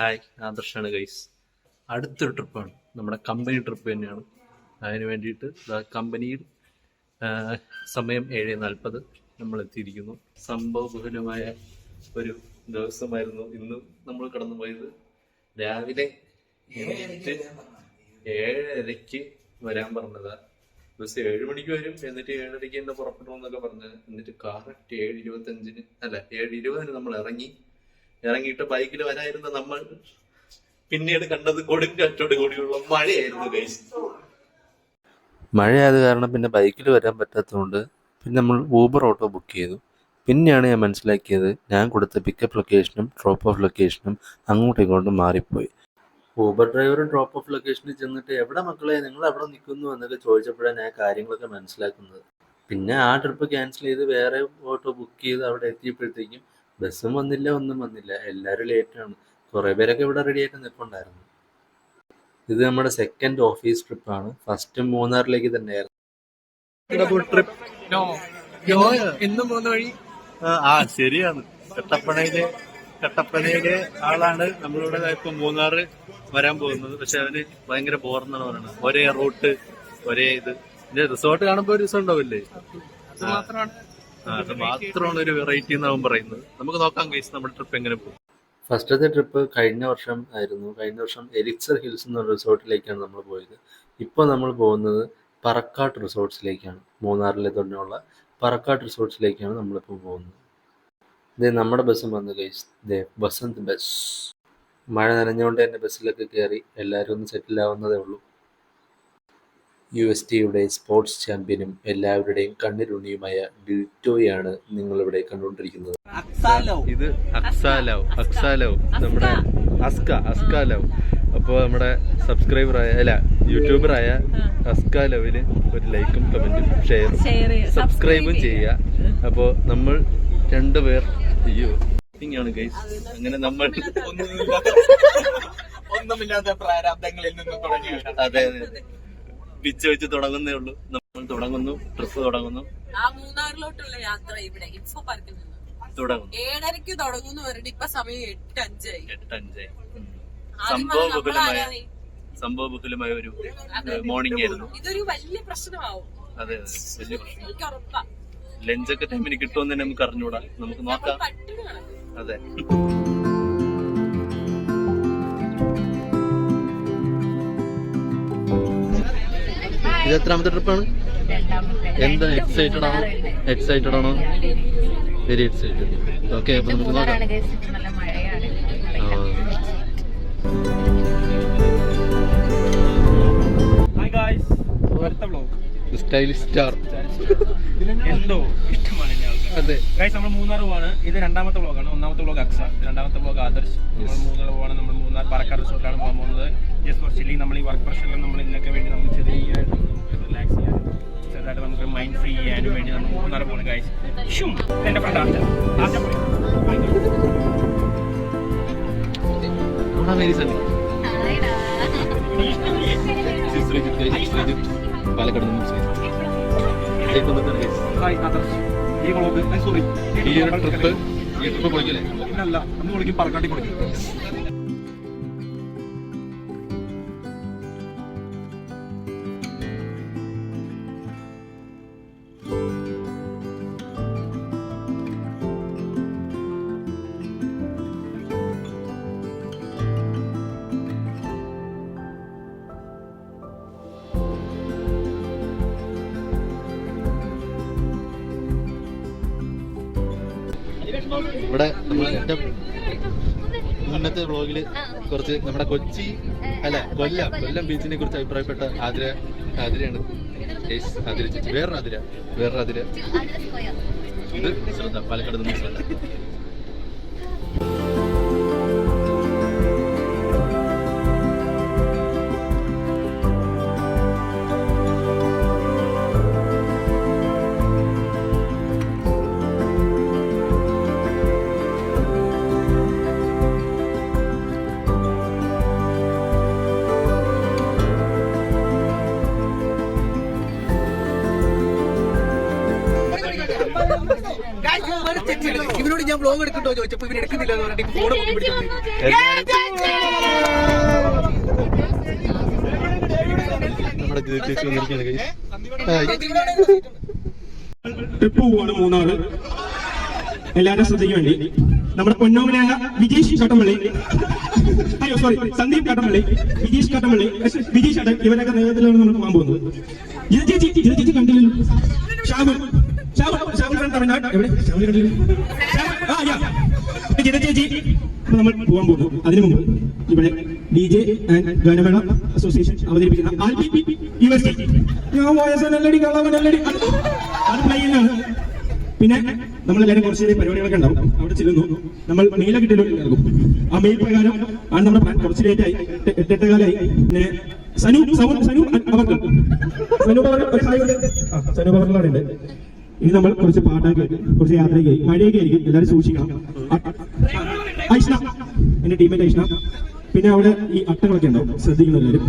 Hi ആദർശാണ് guys. അടുത്തൊരു ട്രിപ്പാണ്. നമ്മുടെ കമ്പനി ട്രിപ്പ് തന്നെയാണ്. അതിന് വേണ്ടിയിട്ട് കമ്പനിയിൽ സമയം ഏഴ് നാൽപ്പത്. നമ്മൾ എത്തിയിരിക്കുന്നു. സംഭവബഹുലമായ ഒരു ദിവസമായിരുന്നു ഇന്ന് നമ്മൾ കടന്നുപോയത്. രാവിലെ എണീറ്റ് ഏഴരയ്ക്ക് വരാൻ പറഞ്ഞതാ. ബസ് ഏഴ് മണിക്ക് വരും എന്നിട്ട് ഏഴരയ്ക്ക് തന്നെ പുറപ്പെടുമെന്നൊക്കെ പറഞ്ഞത് പറഞ്ഞ്. എന്നിട്ട് കറക്റ്റ് ഏഴ് ഇരുപത്തഞ്ചിന് അല്ല ഏഴ് ഇരുപതിന് നമ്മൾ ഇറങ്ങി. ഇറങ്ങിയിട്ട് ബൈക്കിൽ വരായിരുന്ന നമ്മൾ പിന്നീട് കണ്ടത് കൊടുങ്കാറ്റോട് കൂടിയുള്ള മഴയായിരുന്നു ഗൈസ് മഴയായത് കാരണം പിന്നെ ബൈക്കിൽ വരാൻ പറ്റാത്തതുകൊണ്ട് പിന്നെ നമ്മൾ ഊബർ ഓട്ടോ ബുക്ക് ചെയ്തു. പിന്നെയാണ് ഞാൻ മനസ്സിലാക്കിയത് ഞാൻ കൊടുത്ത പിക്കപ്പ് ലൊക്കേഷനും ഡ്രോപ്പ് ഓഫ് ലൊക്കേഷനും അങ്ങോട്ടും ഇങ്ങോട്ടും മാറിപ്പോയി. ഊബർ ഡ്രൈവറും ഡ്രോപ്പ് ഓഫ് ലൊക്കേഷനിൽ ചെന്നിട്ട് എവിടെ മക്കളെ നിങ്ങൾ എവിടെ നിൽക്കുന്നു എന്നൊക്കെ ചോദിച്ചപ്പോഴാണ് ഞാൻ കാര്യങ്ങളൊക്കെ മനസ്സിലാക്കുന്നത്. പിന്നെ ആ ട്രിപ്പ് ക്യാൻസൽ ചെയ്ത് വേറെ ഓട്ടോ ബുക്ക് ചെയ്ത് അവിടെ എത്തിയപ്പോഴത്തേക്കും ബസ്സും വന്നില്ല ഒന്നും വന്നില്ല. എല്ലാവരും ലേറ്റാണ് കുറേ പേരൊക്കെ ഇവിടെ റെഡിയായിട്ട് നിൽപ്പുണ്ടായിരുന്നു ഇത് നമ്മുടെ സെക്കൻഡ് ഓഫീസ് ട്രിപ്പാണ് ഫസ്റ്റ് മൂന്നാറിലേക്ക് തന്നെയായിരുന്നു ട്രിപ്പ് ആ ശരിയാണ്. കട്ടപ്പനയിലെ കട്ടപ്പനയിലെ ആളാണ് നമ്മളിവിടെ ഇപ്പൊ മൂന്നാറ് വരാൻ പോകുന്നത്. പക്ഷെ അവന് ഭയങ്കര ബോർന്നാണ് പറയുന്നത്. ഒരേ റൂട്ട് ഒരേ ഇത്. റിസോർട്ട് കാണുമ്പോ ഒരു രസം ഉണ്ടാവില്ലേ? അത് മാത്രമാണ്. ആ, മാത്രമാണ് ഒരു വെറൈറ്റി എന്നാവും പറയുന്നത്. നമുക്ക് നോക്കാം കേസ് നമ്മുടെ ട്രിപ്പ് എങ്ങനെ പോകും. ഫസ്റ്റത്തെ ട്രിപ്പ് കഴിഞ്ഞ വർഷം ആയിരുന്നു. കഴിഞ്ഞ വർഷം എലിക്സർ ഹിൽസ് എന്ന റിസോർട്ടിലേക്കാണ് നമ്മൾ പോയത്. ഇപ്പോൾ നമ്മൾ പോകുന്നത് പറക്കാട്ട് റിസോർട്ട്സിലേക്കാണ്. മൂന്നാറിലെ തന്നെയുള്ള പറക്കാട്ട് റിസോർട്ട്സിലേക്കാണ് നമ്മളിപ്പോൾ പോകുന്നത്. ഇതേ നമ്മുടെ ബസ്സും വന്നു ഗൈസ് ദേ ബസന്ത് ബസ് മഴ നനഞ്ഞുകൊണ്ട് തന്നെ ബസ്സിലൊക്കെ കയറി എല്ലാവരും ഒന്ന് സെറ്റിൽ ആവുന്നതേ ഉള്ളൂ. യു എസ് ടിയുടെ സ്പോർട്സ് ചാമ്പ്യനും എല്ലാവരുടെയും കണ്ണിലുണ്ണിയുമായ ഡിറ്റോയാണ് നിങ്ങളിവിടെ കണ്ടുകൊണ്ടിരിക്കുന്നത്. ഇത് അക്സാലവ് അക്സാലവ് നമ്മുടെ അസ്ക അസ്കാലവ് അപ്പോൾ നമ്മുടെ സബ്സ്ക്രൈബറായ അല്ല യൂട്യൂബറായ അസ്കാലവിന് ഒരു ലൈക്കും കമന്റും ഷെയറും സബ്സ്ക്രൈബും ചെയ്യുക. അപ്പോൾ നമ്മൾ രണ്ടുപേർ അയ്യോ ആണ് ഗൈസ് അങ്ങനെ നമ്മൾ ഒന്നുമില്ലാത്ത പ്രാരാബ്ദങ്ങളിൽ നിന്നും തുടങ്ങിയവരാണ് അതെ അതെ. പിച്ച് വെച്ച് തുടങ്ങുന്നേ ഉള്ളൂ. നമ്മൾ തുടങ്ങുന്നു ട്രിപ്പ് തുടങ്ങുന്നു. ആ മൂന്നാറിലോട്ടുള്ള യാത്ര ഇവിടെ ഇൻഫോ പാർക്കിൽ നിന്ന്. തുടങ്ങുന്നു. ഏഴരക്ക് തുടങ്ങുന്നു പറഞ്ഞിട്ട് ഇപ്പൊ സമയം എട്ട് അഞ്ചായി എട്ടഞ്ചായി അഞ്ചായി വന്ന് സംഭവബഹുലമായ നമ്മളാരാണ്? സംഭവബഹുലമായ ഒരു. മോർണിംഗ് ആയിരുന്നു. ഇതൊരു വലിയ പ്രശ്നമാവും. അതെ വലിയ പ്രശ്നം. ലഞ്ചൊക്കെ ടൈമിന് കിട്ടുമെന്ന് തന്നെ നമുക്ക് അറിഞ്ഞൂടാ. നമുക്ക് നോക്കാം. അതെ. ഇത് എത്രാമത്തെ ട്രിപ്പാണ് എന്താ എക്സൈറ്റഡ് ആണോ? എക്സൈറ്റഡ് ആണോ? വെരി എക്സൈറ്റഡ് ഓക്കെ അപ്പൊ നമുക്ക് നോക്കാം. സ്റ്റൈലിഷ് സ്റ്റാർ എന്തോ? ഇഷ്ടമാണ് അതെ. നമ്മൾ മൂന്നാർ പോവാണ്. ഇത് രണ്ടാമത്തെ ബ്ലോഗാണ് ഒന്നാമത്തെ ബ്ലോഗ് അക്സ. രണ്ടാമത്തെ ബ്ലോഗ് ആദർശ്. നമ്മൾ മൂന്നാർ പോവാണ്. നമ്മൾ മൂന്നാർ പാലക്കാട് റിസോർട്ടാണ് പോകാൻ പോകുന്നത്. ജസ്റ്റ് ഫോർ ചില്ലി നമ്മൾ ഈ വർക്ക് പ്രഷറിൽ നമ്മൾ ഇതിനൊക്കെ വേണ്ടി നമ്മൾ ചെയ്യാനും ചെറുതായിട്ട് നമുക്ക് മൈൻഡ് ഫ്രീ ചെയ്യാനും വേണ്ടി നമ്മൾ മൂന്നാർ പോകണം ഗൈസ് ഷും എന്റെ friend Archa very sunny Palakkad ഈ വ്ലോഗ് സോറി ഈ ഒരു ട്രിപ്പ് ഈ ട്രിപ്പ് പൊളിക്കല്ലേ? അല്ല അന്ന് വിളിക്കും പറക്കാട്ടി വിളിക്കും. ഇവിടെ നമ്മൾ എന്റെ മുന്നത്തെ വ്ളോഗിൽ കുറച്ച് നമ്മുടെ കൊച്ചി അല്ല കൊല്ലം. കൊല്ലം ബീച്ചിനെ കുറിച്ച് അഭിപ്രായപ്പെട്ട ആതിര ആതിരയാണ്. ആതിര ചേച്ചി. വേറൊരു ആതിര. വേറൊരു ആതിര. ഇത് ശ്രദ്ധ. പാലക്കാട് നിന്ന് ശ്രദ്ധ. ഞാൻ വ്ലോഗ് എടുക്കണ്ടോ ചോദിച്ചപ്പോ ഇവൻ എടുക്കുന്നില്ല എന്ന് പറഞ്ഞിട്ട് ഫോൺ ട്രിപ്പ് പോവാണ് മൂന്നാറ്. എല്ലാവരും ശ്രദ്ധയ്ക്ക് വേണ്ടി. നമ്മുടെ പൊന്നോമനായ വിജീഷ് കട്ടമ്പള്ളി. അയ്യോ സോറി സന്ദീപ് കട്ടമ്പള്ളി വിജീഷ് കട്ടമ്പള്ളി വിജീഷ് ഇവരൊക്കെ നേതൃത്വത്തിലാണ് നമ്മൾ പോകാൻ പോകുന്നത്. ഇത് ചേച്ചി ഇത് ചേച്ചി കണ്ടില്ലല്ലോ? ഷാബു. തമിഴ്നാട് എവിടെ? നമ്മൾ പോകാൻ ഇവിടെ ആൻഡ് അസോസിയേഷൻ ഞാൻ പിന്നെ നമ്മളെല്ലാവരും കുറച്ച് പരിപാടികളൊക്കെ ഉണ്ടാവും. അവിടെ ചെല്ലുന്നു. നമ്മൾ മെയിലെ ഇറങ്ങും ആ മെയിൽ പ്രകാരം ആണ് നമ്മുടെ പ്ലാൻ കുറച്ച് ലേറ്റ് ആയി. എട്ട് എട്ടെട്ട് കാലായി. പിന്നെ സനു സൗ- സനു അവർക്ക്. സനു പവർ സനു ഉണ്ട്. ഇനി നമ്മൾ കുറച്ച് പാട്ടൊക്കെ കുറച്ച് യാത്രയൊക്കെ. മഴയൊക്കെ ആയിരിക്കും എല്ലാവരും സൂക്ഷിക്കണം. ഐഷ്ണ എന്റെ ടീമിന്റെ ഐഷ്ണ പിന്നെ അവിടെ ഈ അട്ടകളൊക്കെ ഉണ്ടാവും ശ്രദ്ധിക്കണം എല്ലാവരും.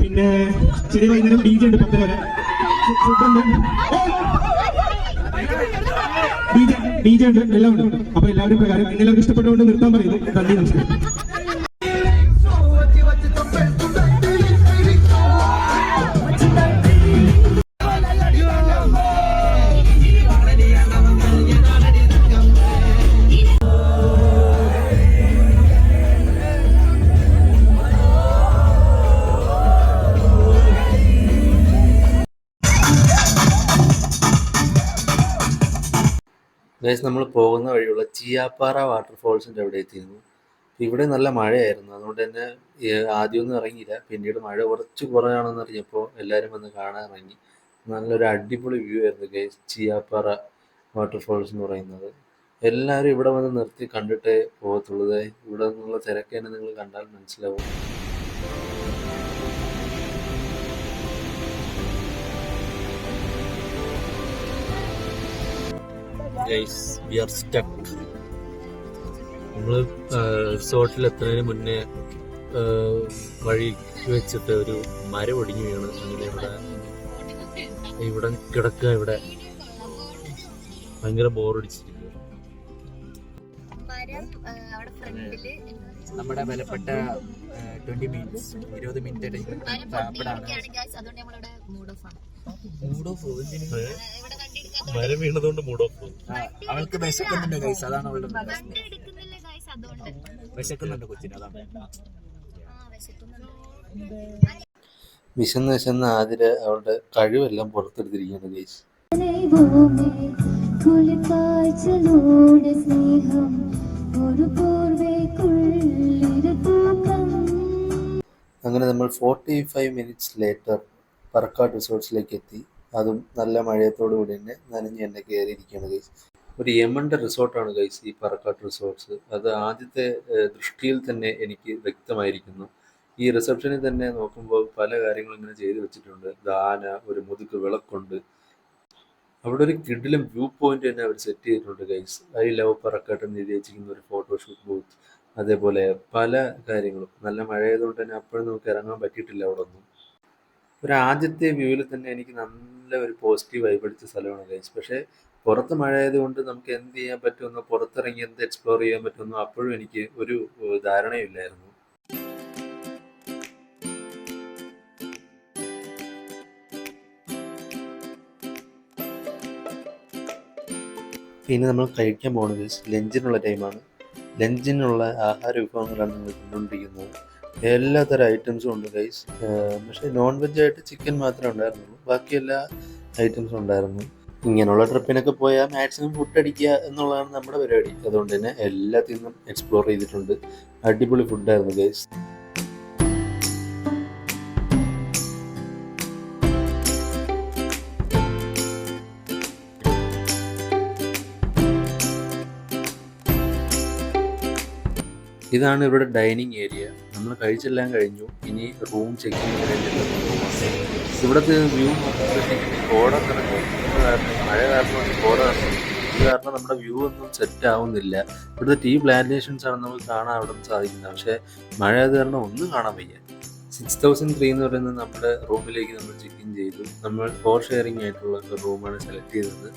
പിന്നെ ചെറിയ വൈകുന്നേരം ജെ ഉണ്ട് പത്തര വരെ. ഡി ജെ ഉണ്ട് എല്ലാം ഉണ്ട്. അപ്പൊ എല്ലാവരും പ്രകാരം എല്ലാവർക്കും ഇഷ്ടപ്പെട്ടുകൊണ്ട് നിർത്താൻ പറയുന്നു. നന്ദി നമസ്കാരം. ഗൈസ് നമ്മൾ പോകുന്ന വഴിയുള്ള ചിയാപ്പാറ വാട്ടർഫോൾസിന്റെ അവിടെ എത്തിയിരുന്നു. ഇവിടെ നല്ല മഴയായിരുന്നു. അതുകൊണ്ട് തന്നെ ആദ്യമൊന്നും ഇറങ്ങിയില്ല. പിന്നീട് മഴ കുറച്ച് കുറവാണെന്ന് അറിഞ്ഞപ്പോൾ എല്ലാവരും വന്ന് കാണാൻ ഇറങ്ങി. നല്ലൊരു അടിപൊളി വ്യൂ ആയിരുന്നു ഗൈസ് ചിയാപ്പാറ വാട്ടർഫോൾസ് എന്ന് പറയുന്നത്. എല്ലാവരും ഇവിടെ വന്ന് നിർത്തി കണ്ടിട്ടേ പോകത്തുള്ളത് ഇവിടെ നിന്നുള്ള തിരക്കേനെ നിങ്ങൾ കണ്ടാൽ മനസ്സിലാവും. ഗൈസ് വി ആർ സ്റ്റക്ക് നമ്മൾ റിസോർട്ടിൽ എത്തുന്നതിന് മുന്നേ വഴി വെച്ചിട്ട് ഒരു മരം ഒടിഞ്ഞു വീണ്. അങ്ങനെ ഇവിടെ ഇവിടെ കിടക്കുക ഇവിടെ. ഭയങ്കര ബോറടിച്ചിരിക്കും മരം അവിടെ ഫ്രണ്ടിൽ നമ്മുടെ വിലപ്പെട്ട ട്വന്റി മിനിറ്റ്സ് ഇരുപത് മിനിറ്റ് മൂഡ് ഓഫ് ആണ്. മൂഡ് ഓഫ് മരം വീണതുകൊണ്ട് മൂഡ് ഓഫ് അവൾക്ക് വിശക്കുന്നുണ്ട് ഗൈസ് അതാണ് അവളുടെ വിശക്കുന്നുണ്ട് കൊച്ചിന് അതാണ്. വിശന്ന് വിശന്ന് ആതിര അവളുടെ കഴിവെല്ലാം പുറത്തെടുത്തിരിക്കുകയാണ് ഗൈസ് അങ്ങനെ നമ്മൾ forty five minutes later Parakkad റിസോർട്ട്സിലേക്ക് എത്തി. അതും നല്ല മഴയത്തോടു കൂടി തന്നെ നനഞ്ഞ് എന്നെ കയറിയിരിക്കുകയാണ് ഗൈസ് ഒരു യമന്റെ റിസോർട്ടാണ് ഗൈസ് ഈ പറക്കാട്ട് റിസോർട്ട്സ്. അത് ആദ്യത്തെ ദൃഷ്ടിയിൽ തന്നെ എനിക്ക് വ്യക്തമായിരിക്കുന്നു. ഈ റിസപ്ഷനിൽ തന്നെ നോക്കുമ്പോൾ പല കാര്യങ്ങളും ഇങ്ങനെ ചെയ്തു വെച്ചിട്ടുണ്ട്. ദാന ഒരു മുതുക്ക് വിളക്കുണ്ട്. അവിടെ ഒരു കിഡിലും വ്യൂ പോയിന്റ് തന്നെ അവർ സെറ്റ് ചെയ്തിട്ടുണ്ട് ഗൈസ് ഐ ലവ് പറക്കാട്ട് എന്ന് എഴുതി വെച്ചിരിക്കുന്ന ഒരു ഫോട്ടോഷൂട്ട് ബൂത്ത് അതേപോലെ പല കാര്യങ്ങളും. നല്ല മഴയായതുകൊണ്ട് തന്നെ അപ്പോഴും നമുക്ക് ഇറങ്ങാൻ പറ്റിയിട്ടില്ല അവിടെ ഒന്നും. ഒരു ആദ്യത്തെ വ്യൂവിൽ തന്നെ എനിക്ക് നല്ല ഒരു പോസിറ്റീവ് വൈബ് അടിച്ച സ്ഥലമാണ് ഗൈസ്. പക്ഷേ പുറത്ത് മഴ ആയതുകൊണ്ട് നമുക്ക് എന്ത് ചെയ്യാൻ പറ്റുമെന്നോ പുറത്തിറങ്ങി എന്ത് എക്സ്പ്ലോർ ചെയ്യാൻ പറ്റുമെന്നോ അപ്പോഴും എനിക്ക് ഒരു ധാരണയില്ലായിരുന്നു പിന്നെ നമ്മൾ കഴിക്കാൻ പോകുന്നത് ലഞ്ചിനുള്ള ടൈമാണ് ലഞ്ചിനുള്ള ആഹാര വിഭവങ്ങളാണ് നിങ്ങൾ കണ്ടുകൊണ്ടിരിക്കുന്നത് എല്ലാത്തരം ഐറ്റംസും ഉണ്ട് ഗൈസ് പക്ഷേ നോൺ വെജ് ആയിട്ട് ചിക്കൻ മാത്രമേ ഉണ്ടായിരുന്നുള്ളൂ. ബാക്കി എല്ലാ ഐറ്റംസും ഉണ്ടായിരുന്നു. ഇങ്ങനെയുള്ള ട്രിപ്പിനൊക്കെ പോയാൽ മാക്സിമം ഫുഡ് അടിക്കുക എന്നുള്ളതാണ് നമ്മുടെ പരിപാടി. അതുകൊണ്ട് തന്നെ എല്ലാത്തിൽ നിന്നും എക്സ്പ്ലോർ ചെയ്തിട്ടുണ്ട്. അടിപൊളി ഫുഡായിരുന്നു ഗൈസ് ഇതാണ് ഇവിടെ ഡൈനിങ് ഏരിയ നമ്മൾ കഴിച്ചെല്ലാം കഴിഞ്ഞു. ഇനി റൂം ചെക്ക് ഇവിടുത്തെ വ്യൂ കോട മഴ കാരണം കോട ഇത് കാരണം നമ്മുടെ വ്യൂ ഒന്നും സെറ്റ് ആവുന്നില്ല. ഇവിടുത്തെ ടീ പ്ലാന്റേഷൻസ് ആണ് നമുക്ക് കാണാൻ അവിടെ സാധിക്കുന്നത്. പക്ഷേ മഴ അത് കാരണം ഒന്നും കാണാൻ വയ്യ. സിക്സ് തൗസൻഡ് ത്രീ എന്ന് പറയുന്നത് നമ്മുടെ റൂമിലേക്ക് നമ്മൾ ചെക്ക് ഇൻ ചെയ്തു. നമ്മൾ ഫോർ ഷെയറിംഗ് ആയിട്ടുള്ള ഒരു റൂമാണ് സെലക്ട് ചെയ്തത്.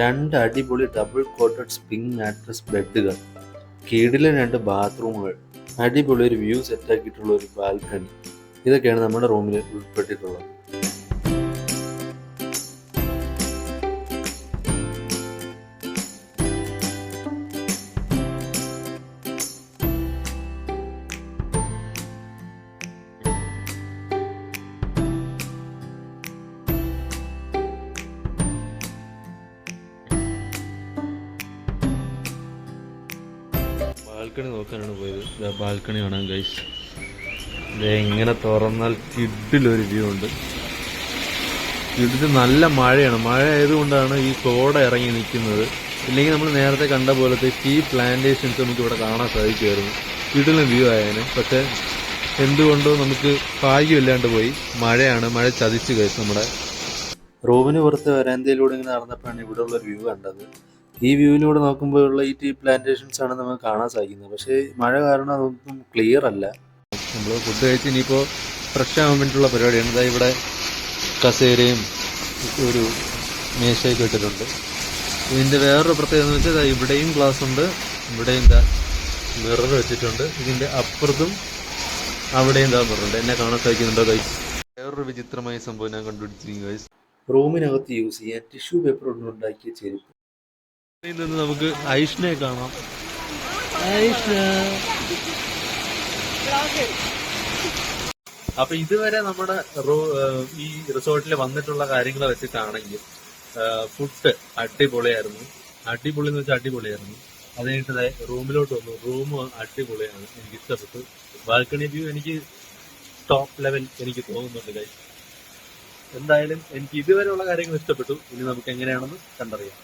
രണ്ട് അടിപൊളി ഡബിൾ കോട്ടഡ് സ്പ്രിംഗ് മാട്രസ് ബെഡുകൾ കീടിലെ രണ്ട് ബാത്റൂമുകൾ അടിപൊളി ഒരു വ്യൂ സെറ്റാക്കിയിട്ടുള്ള ഒരു ബാൽക്കണി ഇതൊക്കെയാണ് നമ്മുടെ റൂമിൽ ഉൾപ്പെട്ടിട്ടുള്ളത്. ബാൽക്കണി നോക്കാനാണ് പോയത്. ബാൽക്കണി കാണാൻ ഗൈസ് എങ്ങനെ തുറന്നാൽ കിഡിലൊരു വ്യൂ ഉണ്ട്. കിഡിൽ നല്ല മഴയാണ്. മഴ ആയതുകൊണ്ടാണ് ഈ കോട ഇറങ്ങി നിൽക്കുന്നത്. ഇല്ലെങ്കിൽ നമ്മൾ നേരത്തെ കണ്ട പോലത്തെ ടീ പ്ലാന്റേഷൻസ് നമുക്ക് ഇവിടെ കാണാൻ സാധിക്കുമായിരുന്നു. കിഡിലും വ്യൂ ആയേനെ. പക്ഷെ എന്തുകൊണ്ടോ നമുക്ക് ഭാഗ്യമില്ലാണ്ട് പോയി. മഴയാണ്. മഴ ചതിച്ചു കഴിച്ചു നമ്മുടെ. റൂമിന് പുറത്ത് വരാന്തയിലൂടെ ഇങ്ങനെ നടന്നപ്പോഴാണ് ഇവിടെ ഉള്ള വ്യൂ കണ്ടത്. ഈ വ്യൂവിലൂടെ നോക്കുമ്പോഴുള്ള ഈ ടീ പ്ലാന്റേഷൻസ് ആണ് നമുക്ക് കാണാൻ സാധിക്കുന്നത്. പക്ഷേ മഴ കാരണം അതൊന്നും ക്ലിയർ അല്ല. നമ്മൾ ഫുഡ് കഴിച്ച് ഇനിയിപ്പോൾ ഫ്രഷ് ആവാൻ വേണ്ടിയിട്ടുള്ള പരിപാടിയാണ്. അതായത് ഇവിടെ കസേരയും ഒരു മേശയൊക്കെ ഇട്ടിട്ടുണ്ട്. ഇതിന്റെ വേറൊരു പ്രത്യേകത എന്ന് വെച്ചാൽ ഇവിടെയും ഗ്ലാസ് ഉണ്ട്. ഇവിടെയും എന്താ മിറർ വെച്ചിട്ടുണ്ട്. ഇതിന്റെ അപ്പുറത്തും അവിടെയും എന്താ പറഞ്ഞിട്ടുണ്ട് എന്നെ കാണാൻ സാധിക്കുന്നുണ്ടോ ഗൈസ് വേറൊരു വിചിത്രമായ സംഭവം ഞാൻ കണ്ടുപിടിച്ചിരിക്കും ഗൈസ് റൂമിനകത്ത് യൂസ് ചെയ്യാൻ ടിഷ്യൂ പേപ്പർ കൊണ്ടുണ്ടാക്കിയ ചെരുപ്പ്. നിന്ന് നമുക്ക് ഐഷ്നെ കാണാം. ഐഷ്ന. അപ്പൊ ഇതുവരെ നമ്മുടെ ഈ റിസോർട്ടിൽ വന്നിട്ടുള്ള കാര്യങ്ങൾ വെച്ചിട്ടാണെങ്കിൽ ഫുഡ് അടിപൊളിയായിരുന്നു. അടിപൊളി എന്ന് വെച്ചാൽ അടിപൊളിയായിരുന്നു. അത് കഴിഞ്ഞിട്ട് റൂമിലോട്ട് വന്നു. റൂം അടിപൊളിയാണ്. എനിക്ക് ഇഷ്ടപ്പെട്ടു. ബാൽക്കണി വ്യൂ എനിക്ക് ടോപ്പ് ലെവൽ എനിക്ക് തോന്നുന്നുണ്ട് കൈ എന്തായാലും എനിക്ക് ഇതുവരെയുള്ള കാര്യങ്ങൾ ഇഷ്ടപ്പെട്ടു. ഇനി നമുക്ക് എങ്ങനെയാണെന്ന് കണ്ടറിയാം.